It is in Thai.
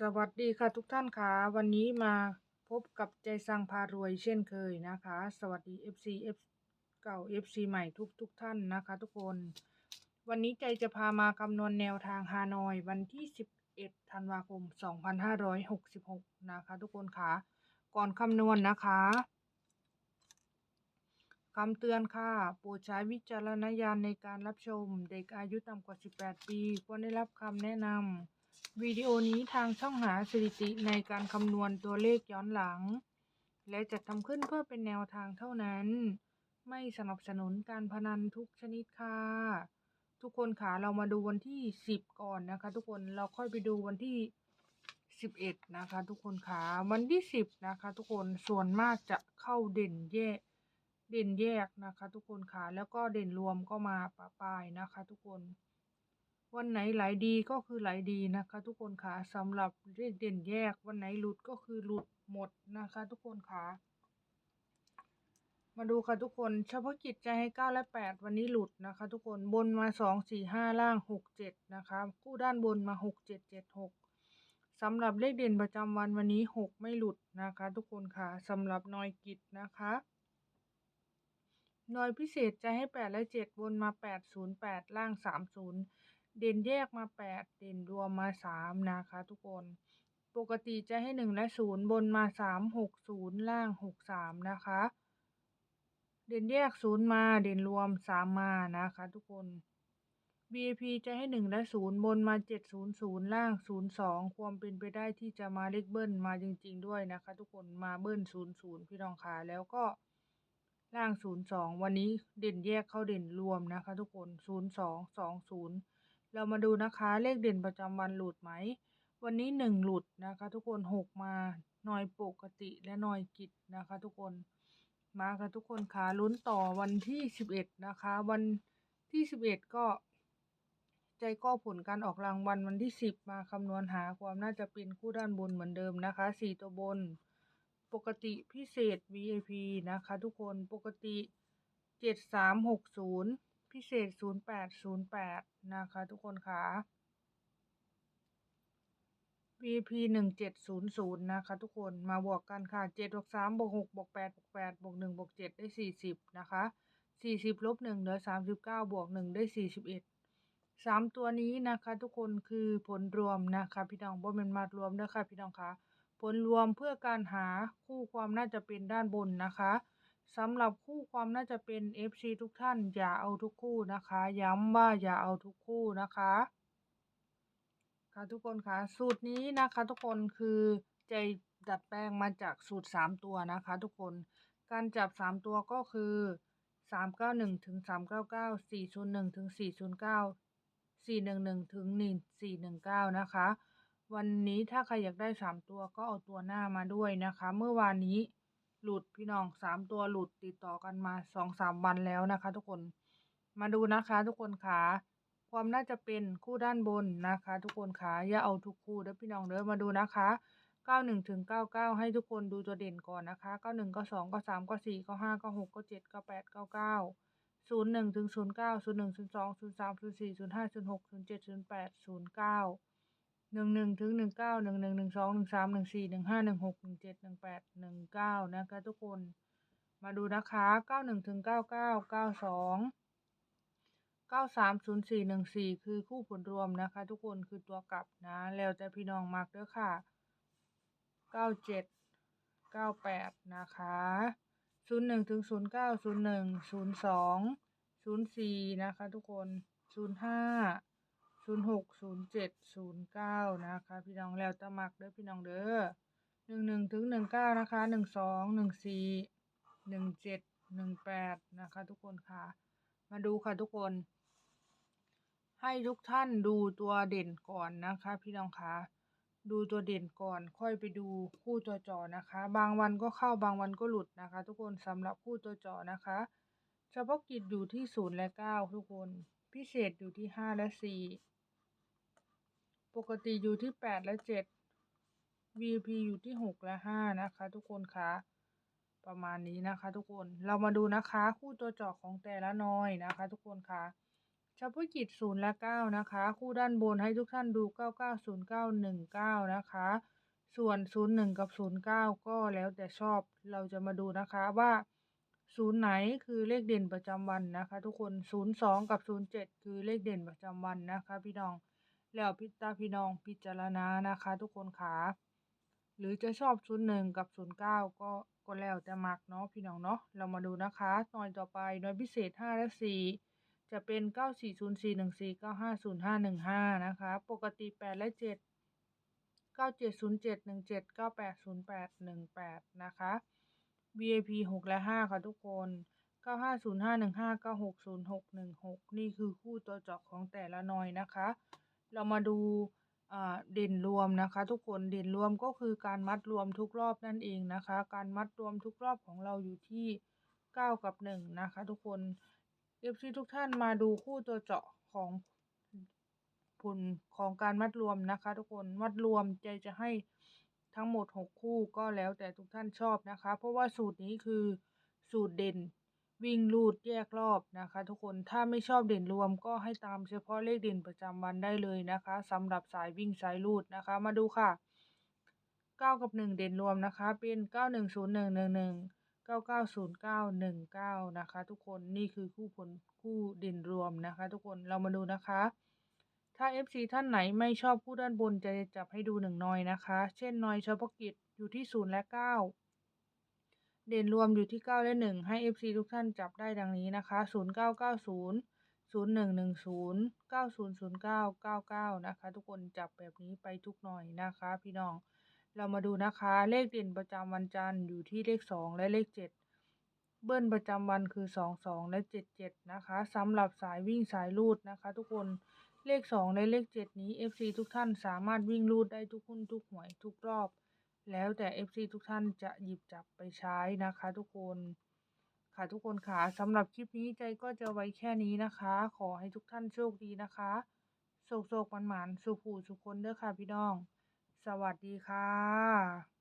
สวัสดีค่ะทุกท่านค่ะ วันนี้มาพบกับใจสังพารวยเช่นเคยนะคะ สวัสดี FC F เก่า FC ใหม่ทุกทุกท่านนะคะ ทุกคน วันนี้ใจจะพามาคำนวณแนวทางฮานอย วันที่ 11 ธันวาคม 2566 นะคะ ทุกคนค่ะ ก่อนคำนวณนะคะคำเตือนค่ะ โปรดใช้วิจารณญาณในการรับชม เด็กอายุต่ำกว่า 18 ปี ควรได้รับคำแนะนำ วิดีโอนี้ทางช่องหาสถิติในการคำนวณตัวเลขย้อนหลัง และจะทำขึ้นเพื่อเป็นแนวทางเท่านั้น ไม่สนับสนุนการพนันทุกชนิดค่ะ ทุกคนค่ะเรามาดูวันที่ 10 ก่อนนะคะ ทุกคนเราค่อยไปดูวันที่ 11 นะคะ ทุกคนค่ะวันที่ 10 นะคะ ทุกคนส่วนมากจะเข้าเด่นแยกเด่นแยกนะคะ ทุกคนค่ะแล้วก็เด่นรวมก็มาปะปายนะคะ ทุกคน วันไหนไหลดีก็คือไหลดีนะคะ ทุกคนค่ะสำหรับเลขเด่นแยกวันไหนหลุดก็คือหลุดหมดนะคะ ทุกคนค่ะมาดูค่ะทุกคนเฉพาะกิจจะให้เก้าและแปดวันนี้หลุดนะคะ ทุกคนบนมาสองสี่ห้าล่างหกเจ็ดนะคะคู่ด้านบนมาหกเจ็ดเจ็ดหกสำหรับเลขเด่นประจำวันวันนี้หกไม่หลุดนะคะ ทุกคนค่ะสำหรับนอยกิจนะคะนอยพิเศษจะให้แปดและเจ็ดบนมาแปดศูนย์แปดล่างสามศูนย์ เด่นแยกมาแปดเด่นรวมมาสามนะคะทุกคน ปกติจะให้หนึ่งและศูนย์บนมาสามหกศูนย์ล่างหกสามนะคะ เด่นแยกศูนย์มาเด่นรวมสามมานะคะทุกคน BAP จะให้หนึ่งและศูนย์บนมาเจ็ดศูนย์ศูนย์ล่างศูนย์สองความเป็นไปได้ที่จะมาเลขเบิ้ลมาจริง ๆ ด้วยนะคะ ทุกคนมาเบิ้ลศูนย์ศูนย์พี่รองขาแล้วก็ล่าง 02 วันนี้เด่นแยกเข้าเด่นรวมนะคะทุกคน 02 20 เรามาดูนะคะเลขเด่นประจำวันหลุดไหม วันนี้หนึ่งหลุดนะคะ ทุกคนหกมาหน่อยปกติและหน่อยกิจนะคะ ทุกคนมาค่ะทุกคนขาลุ้นต่อวันที่สิบเอ็ดนะคะ วันที่สิบเอ็ดก็ ใจก็ผลการออกรางวัลวันที่สิบมาคำนวณหาความน่าจะเป็นคู่ด้านบนเหมือนเดิมนะคะสี่ตัวบน ปกติพิเศษ VIP นะคะ ทุกคนปกติเจ็ดสามหกศูนย์ พิเศษ 0808 นะคะ ทุกคนค่ะ VP 1700 นะคะ ทุกคนมาบวกกันค่ะ 7 บวก 3 บวก 6 บวก 8 บวก 8 บวก 1 บวก 7 ได้ 40 นะคะ 40 ลบ 1 เหลือ 39 บวก 1 ได้ 41 3 ตัวนี้นะคะ ทุกคนคือผลรวมนะคะ พี่น้องบ่แม่นมารวมเด้อค่ะพี่น้องคะผลรวมเพื่อการหาคู่ความน่าจะเป็นด้านบนนะคะ สำหรับคู่ความน่าจะเป็น FC ทุกท่านอย่าเอาทุกคู่นะคะ ย้ำว่าอย่าเอาทุกคู่นะคะ ค่ะทุกคนคะสูตรนี้นะคะ ทุกคนคือใจดัดแปลงมาจากสูตร 3 ตัวนะคะ ทุกคนการจับ 3 ตัวก็คือ 391ถึง399 401ถึง409 411ถึง419 นะคะ วันนี้ถ้าใครอยากได้ 3 ตัวก็เอาตัวหน้ามาด้วยนะคะ เมื่อวานนี้ หลุดพี่น้องสามตัวหลุดติดต่อกันมาสองสามวันแล้วนะคะ ทุกคนมาดูนะคะทุกคนขาความน่าจะเป็นคู่ด้านบนนะคะ ทุกคนขาอย่าเอาทุกคู่เด้อพี่น้องเด้อมาดูนะคะเก้าหนึ่งถึงเก้าเก้าให้ทุกคนดูตัวเด่นก่อนนะคะเก้าหนึ่งก้าสองก้าสามก้าสี่ก้าห้าก้าหกก้าเจ็ดก้าแปดเก้าเก้าศูนย์หนึ่งถึงศูนย์เก้าศูนย์หนึ่งศูนย์สองศูนย์สามศูนย์สี่ศูนย์ห้าศูนย์หกศูนย์เจ็ดศูนย์แปดศูนย์เก้า หนึ่งหนึ่งถึงหนึ่งเก้าหนึ่งหนึ่งหนึ่งสองหนึ่งสามหนึ่งสี่หนึ่งห้าหนึ่งหกหนึ่งเจ็ดหนึ่งแปดหนึ่งเก้านะคะทุกคนมาดูนะคะเก้าหนึ่งถึงเก้าเก้าเก้าสองเก้าสามศูนย์สี่หนึ่งสี่คือคู่ผลรวมนะคะ ทุกคนคือตัวกลับนะ แล้วแต่พี่น้องมักเด้อค่ะเก้าเจ็ดเก้าแปดนะคะศูนย์หนึ่งถึงศูนย์เก้าศูนย์หนึ่งศูนย์สองศูนย์สี่นะคะ ทุกคนศูนย์ห้า ศูนย์หกศูนย์เจ็ดศูนย์เก้านะคะ พี่น้องแล้วต่มักเด้อพี่น้องเด้อหนึ่งหนึ่งถึงหนึ่งเก้านะคะหนึ่งสองหนึ่งสี่หนึ่งเจ็ดหนึ่งแปดนะคะ ทุกคนค่ะ มาดูค่ะทุกคน ให้ทุกท่านดูตัวเด่นก่อนนะคะ พี่น้องคะดูตัวเด่นก่อน ค่อยไปดูคู่ตัวจอนะคะ บางวันก็เข้าบางวันก็หลุดนะคะ ทุกคนสำหรับคู่ตัวจอนะคะ เฉพาะกิจอยู่ที่ศูนย์และเก้าทุกคน พิเศษอยู่ที่ห้าและสี่ ปกติอยู่ที่แปดและเจ็ด VP อยู่ที่หกและห้านะคะ ทุกคนคะประมาณนี้นะคะทุกคนเรามาดูนะคะคู่ตัวจอของแต่ละน้อยนะคะ ทุกคนคะเฉพาะกิจศูนย์และเก้านะคะ คู่ด้านบนให้ทุกท่านดูเก้าเก้าศูนย์เก้าหนึ่งเก้านะคะ ส่วนศูนย์หนึ่งกับศูนย์เก้าก็แล้วแต่ชอบเราจะมาดูนะคะว่าศูนย์ไหนคือเลขเด่นประจำวันนะคะ ทุกคนศูนย์สองกับศูนย์เจ็ดคือเลขเด่นประจำวันนะคะ พี่น้อง แล้วพิตาพี่น้องพิจารณานะคะ ทุกคนขาหรือจะชอบชุดหนึ่งกับศูนย์เก้าก็ก็แล้วแต่มักเนาะพี่น้องเนาะเรามาดูนะคะหน่อยต่อไปหน่อยพิเศษห้าและสี่จะเป็นเก้าสี่ศูนย์สี่หนึ่งสี่เก้าห้าศูนย์ห้าหนึ่งห้านะคะ ปกติแปดและเจ็ดเก้าเจ็ดศูนย์เจ็ดหนึ่งเจ็ดเก้าแปดศูนย์แปดหนึ่งแปดนะคะ VIP หกและห้าค่ะทุกคนเก้าห้าศูนย์ห้าหนึ่งห้าเก้าหกศูนย์หกหนึ่งหกนี่คือคู่ตัวจอกของแต่ละหน่อยนะคะ เรามาดูเด่นรวมนะคะ ทุกคนเด่นรวมก็คือการมัดรวมทุกรอบนั่นเองนะคะ การมัดรวมทุกรอบของเราอยู่ที่ 9 กับ1นะคะ ทุกคนเอฟซีทุกท่านมาดูคู่ตัวเจาะของผลของการมัดรวมนะคะ ทุกคนมัดรวมใจจะให้ทั้งหมด 6 คู่ก็แล้วแต่ทุกท่านชอบนะคะ เพราะว่าสูตรนี้คือสูตรเด่น วิ่งลูดแยกรอบนะคะ ทุกคนถ้าไม่ชอบเด่นรวมก็ให้ตามเฉพาะเลขเด่นประจำวันได้เลยนะคะสำหรับสายวิ่งสายลูดนะคะ มาดูค่ะ 9 กับ 1 เด่นรวมนะคะ เป็น 910111 990919 นะคะ ทุกคนนี่คือคู่ผลคู่เด่นรวมนะคะ ทุกคนเรามาดูนะคะ ถ้า FC ท่านไหนไม่ชอบคู่ด้านบนจะจับให้ดูหนึ่งนอยนะคะ เช่นนอยเฉพาะกิจอยู่ที่0และ 9 เด่นรวมอยู่ที่ 9 และ 1 ให้ FC ทุกท่านจับได้ดังนี้นะคะ 0990 0110 9009 99 นะคะ ทุกคนจับแบบนี้ไปทุกหน่อยนะคะ พี่น้อง เรามาดูนะคะ เลขเด่นประจำวันจันทร์อยู่ที่เลข 2 และเลข 7 เบิ้ลประจำวันคือ 2 2 และ 7 7 นะคะสำหรับสายวิ่งสายลูดนะคะ ทุกคนเลข 2 และเลข 7 นี้ FC ทุกท่านสามารถวิ่งลูดได้ทุกหุ้นทุกหวยทุกรอบ แล้วแต่ FC ทุกท่านจะหยิบจับไปใช้นะคะทุกคนค่ะทุกคนค่ะสำหรับคลิปนี้ใจก็จะไว้แค่นี้นะคะ ขอให้ทุกท่านโชคดีนะคะโศกโศกมันหมานสุขูสุขคนเด้อค่ะพี่น้อง สวัสดีค่ะ